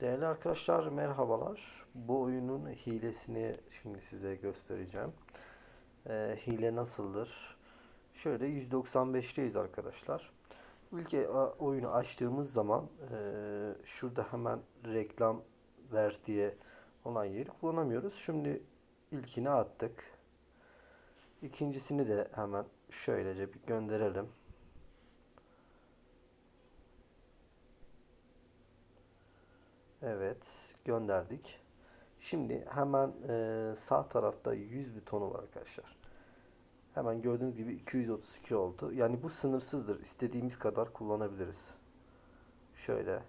Değerli arkadaşlar merhabalar. Bu oyunun hilesini şimdi size göstereceğim. Ee, hile nasıldır? Şöyle 195'teyiz arkadaşlar. İlk e- oyunu açtığımız zaman eee, şurada hemen reklam ver diye olan yeri kullanamıyoruz. Şimdi ilkini attık. İkincisini de hemen şöylece bir gönderelim. Evet, gönderdik. Şimdi hemen e, sağ tarafta 100 butonu var arkadaşlar. Hemen gördüğünüz gibi 232 oldu. Yani bu sınırsızdır. İstediğimiz kadar kullanabiliriz. Şöyle.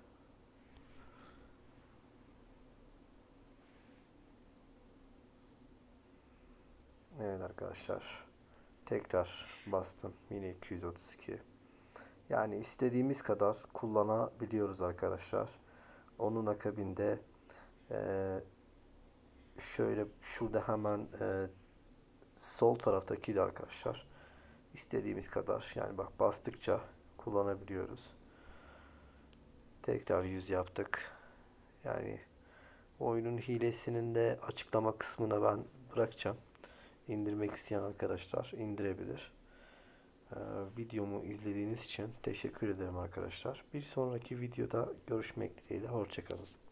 Evet arkadaşlar. Tekrar bastım. Yine 232. Yani istediğimiz kadar kullanabiliyoruz arkadaşlar. Onun akabinde eee, şöyle şurada hemen eee, sol taraftaki de arkadaşlar istediğimiz kadar yani bak bastıkça kullanabiliyoruz. Tekrar 100 yaptık. Yani oyunun hilesinin de açıklama kısmına ben bırakacağım. İndirmek isteyen arkadaşlar indirebilir. Ee, videomu izlediğiniz için teşekkür ederim arkadaşlar. Bir sonraki videoda görüşmek dileğiyle. Hoşçakalın.